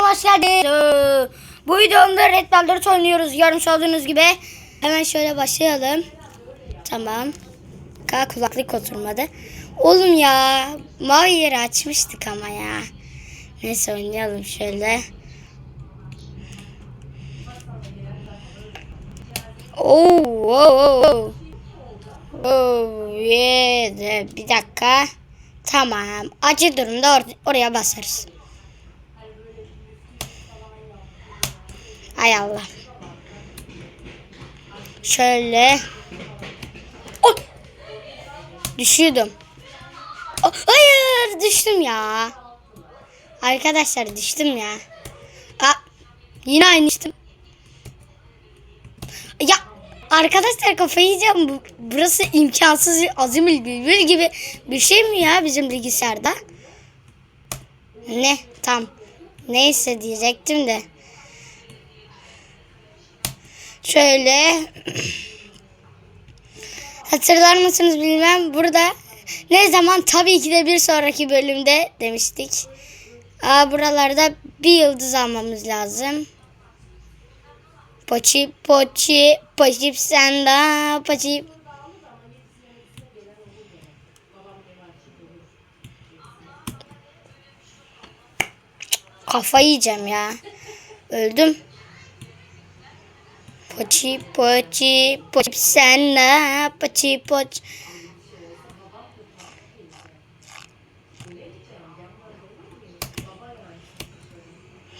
Hoş geldiniz. Bu videomda Red Ball 4 oynuyoruz. Görmüş olduğunuz gibi. Hemen şöyle başlayalım. Tamam. Ka kulaklık oturmadı. Oğlum ya. Mavi yeri açmıştık ama ya. Neyse oynayalım şöyle. Oo, oo, oo. Oo, yeah. Bir dakika. Tamam. Acı durumda or- oraya basarız. Ay Allah. Şöyle. Oy! Düşüyordum. Oh, hayır düştüm ya. Arkadaşlar düştüm ya. Aa, yine aynı düştüm. Ya arkadaşlar kafayı yiyeceğim. Bu- Burası imkansız azimil bülbül gibi bir şey mi ya bizim bilgisayarda? Ne? Tam. Neyse diyecektim de. Şöyle hatırlar mısınız bilmem burada ne zaman tabii ki de bir sonraki bölümde demiştik. Aa, buralarda bir yıldız almamız lazım. Poçi poçi poçip senda poçi. Kafayı yiyeceğim ya. Öldüm. Poçi poçi poçip senda poçi poç.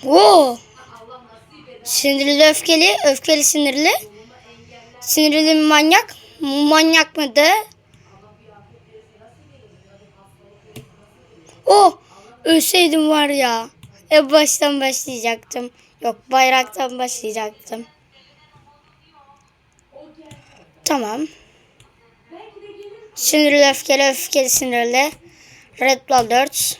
Oo. Sinirli öfkeli, öfkeli sinirli. Sinirli manyak, manyak mıydı? Oh, ölseydim var ya. E baştan başlayacaktım. Yok bayraktan başlayacaktım. Tamam. Sinirli öfkeli öfkeli sinirli. Red Bull 4.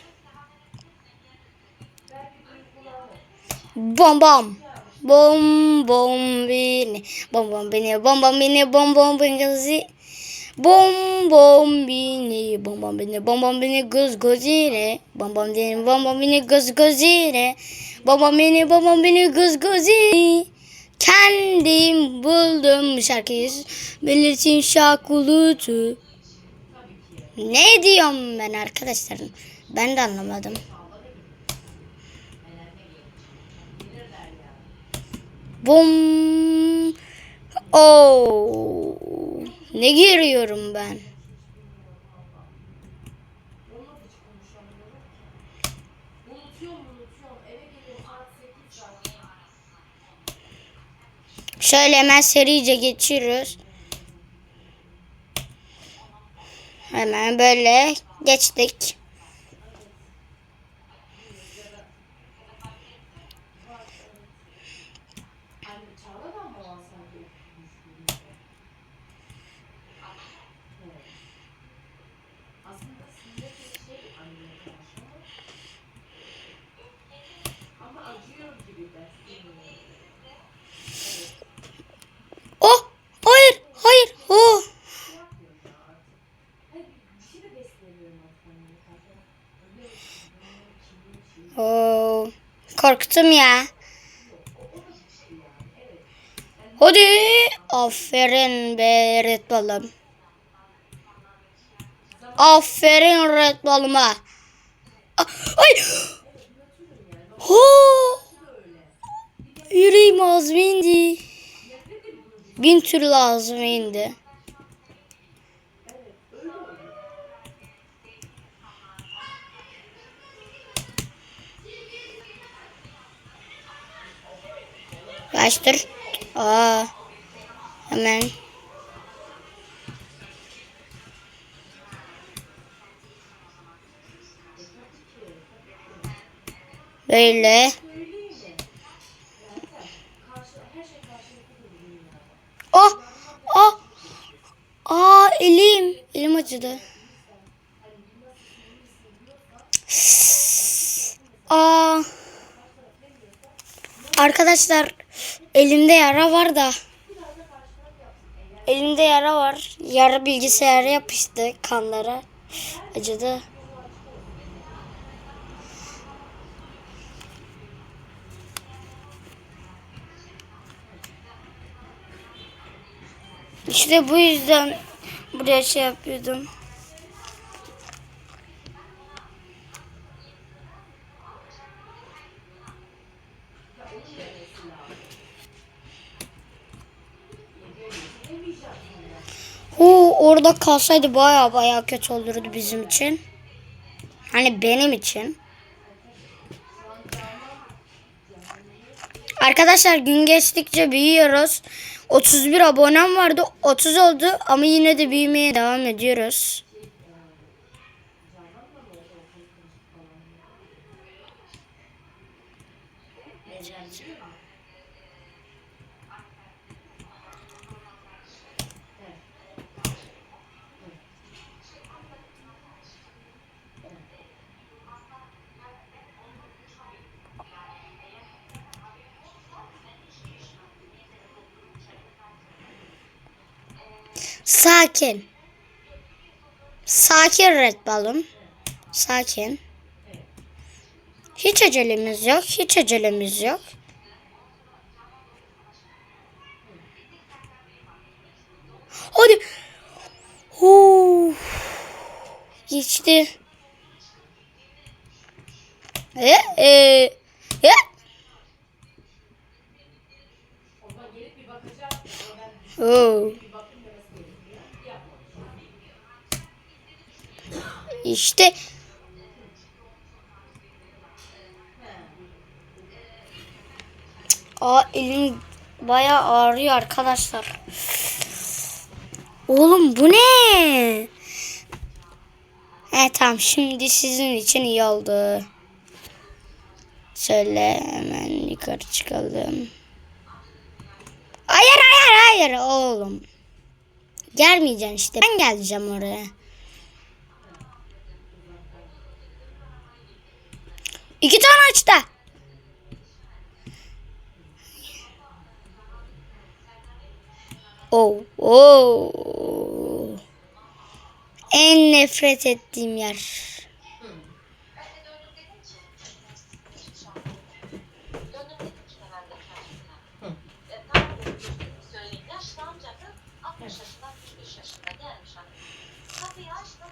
Bom bom. Bom bom bini. Bom bom bini. Bom bom bini. Bom bom bini. Bom bom bini. Bom bom bini. Bom bom bini. Göz gözüyle. Bom bom bini. Bom bom bini. Göz gözüyle. Bom bom bini. Bom bom bini. Göz gözüyle. Kendim buldum şarkıyı. Belirtin şakulutu. Ne diyorum ben arkadaşlarım? Ben de anlamadım. Bum. Oo. Ne giriyorum ben? Şöyle hemen serice geçiyoruz. Hemen böyle geçtik. Oh! Hayır! Hayır! Oh! Oh, korktum ya. Hadi. Aferin be Red Bull'um. Aferin Red Bull'uma. Ah, Ay. Ho. Yüreğim ağzıma indi. Bin türlü ağzıma indi. Baştır. Aa. Hemen. Böyle. Oh! Oh! Aa elim. Elim acıdı. Arkadaşlar elimde yara var da. Elimde yara var. Yara bilgisayara yapıştı kanlara. Acıdı. İşte bu yüzden buraya şey yapıyordum. Orada kalsaydı baya baya kötü olurdu bizim için. Hani benim için. Arkadaşlar gün geçtikçe büyüyoruz. 31 abonem vardı. 30 oldu ama yine de büyümeye devam ediyoruz. Sakin. Sakin Red Balloon. Sakin. Hiç acelemiz yok. Hiç acelemiz yok. Hadi. Uf. Geçti. E, e, e. Oo. İşte Aa elim bayağı ağrıyor arkadaşlar. Oğlum bu ne? He tamam şimdi sizin için iyi oldu. Şöyle hemen yukarı çıkalım. Hayır hayır hayır oğlum. Gelmeyeceksin işte. Ben geleceğim oraya. İki tane açtı. Oh, oh. En nefret ettiğim yer. Döndüm dedim ki herhalde kendisine. Tamam dedim çocuk söyleyeyim. Yaşlı amcası 60 yaşında 65 yaşında gelmiş. Kapıyı açtım.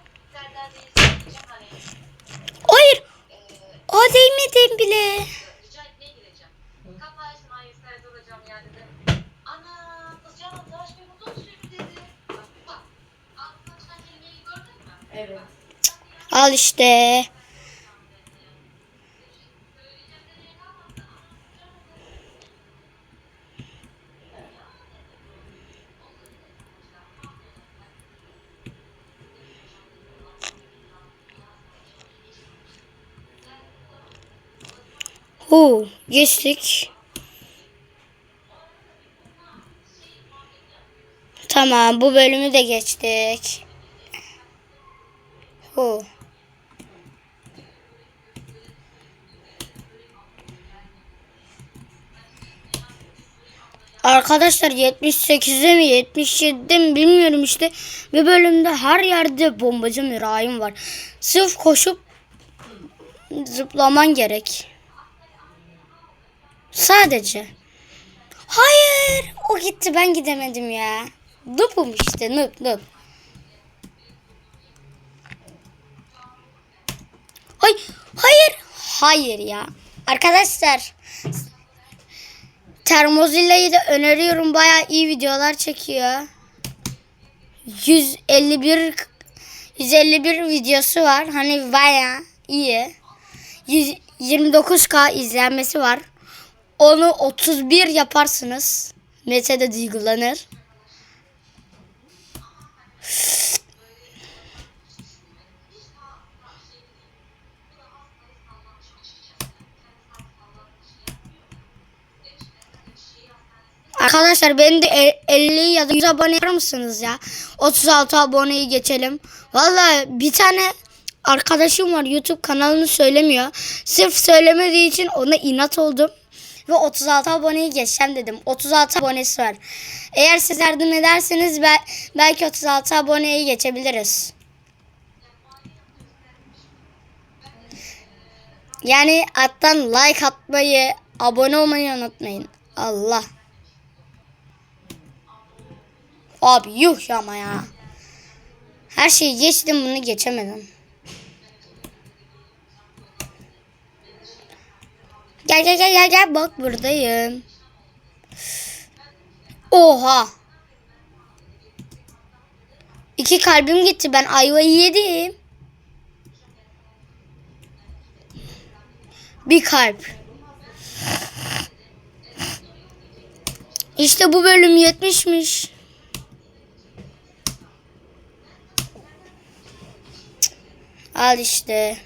Değmedim bile. rica etmeye gireceğim. Kapıyı açtım. Hayır Serdar hocam ya dedim. Ana kızcağız Savaş Bey burada mı sürü dedi. Bak bak. Ağzından çıkan kelimeyi gördün mü? Evet. Al işte. Hu, geçtik. Tamam, bu bölümü de geçtik. Hu. Arkadaşlar 78'de mi 77'de mi bilmiyorum işte. Bir bölümde her yerde bombacı müraim var. Sırf koşup zıplaman gerek. Sadece. Hayır. O gitti ben gidemedim ya. Nupum işte nup nup. Ay, hayır. Hayır ya. Arkadaşlar Termozilla'yı da öneriyorum. Bayağı iyi videolar çekiyor. 151 151 videosu var. Hani bayağı iyi. 100 29k izlenmesi var. Onu 31 yaparsınız. Mete de duygulanır. Arkadaşlar beni de e- 50 ya da 100 abone yapar mısınız ya? 36 aboneyi geçelim. Vallahi bir tane arkadaşım var YouTube kanalını söylemiyor. Sırf söylemediği için ona inat oldum. Ve 36 aboneyi geçeceğim dedim. 36 abonesi var. Eğer siz yardım ederseniz bel- belki 36 aboneyi geçebiliriz. Yani alttan like atmayı, abone olmayı unutmayın. Allah. Abi yuh ama ya. Her şeyi geçtim bunu geçemedim. Gel gel gel gel gel bak buradayım. Oha. İki kalbim gitti ben ayvayı yedim. Bir kalp. İşte bu bölüm yetmişmiş. Al işte.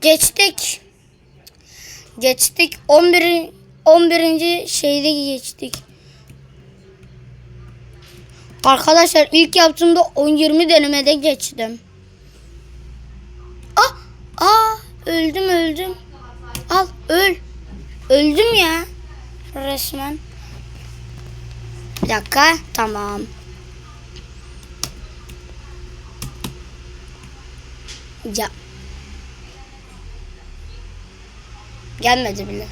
Geçtik. Geçtik. 11. 11. şeyde geçtik. Arkadaşlar ilk yaptığımda 10-20 denemede geçtim. Ah, aa, öldüm öldüm. Al öl. Öldüm ya. Resmen. Bir dakika. Tamam. Ya. Gelmedi bile.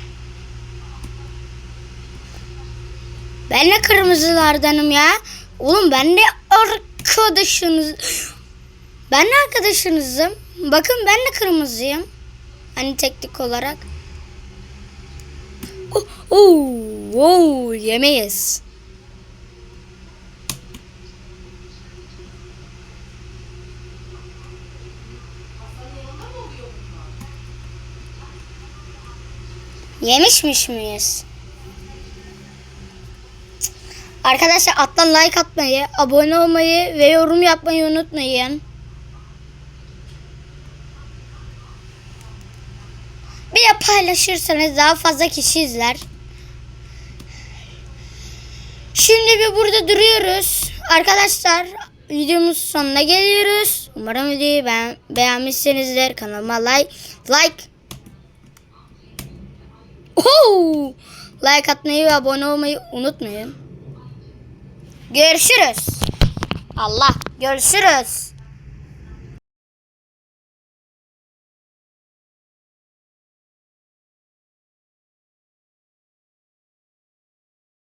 Ben de kırmızılardanım ya. Oğlum ben de arkadaşınız. Ben de arkadaşınızım. Bakın ben de kırmızıyım. Hani teknik olarak. Oh, oh, oh, yemeyiz. Yemişmiş miyiz? Arkadaşlar alttan like atmayı, abone olmayı ve yorum yapmayı unutmayın. Bir de paylaşırsanız daha fazla kişi izler. Şimdi bir burada duruyoruz. Arkadaşlar videomuz sonuna geliyoruz. Umarım videoyu beğen beğenmişsinizdir. Kanalıma like like Oho! Like atmayı ve abone olmayı unutmayın. Görüşürüz. Allah görüşürüz.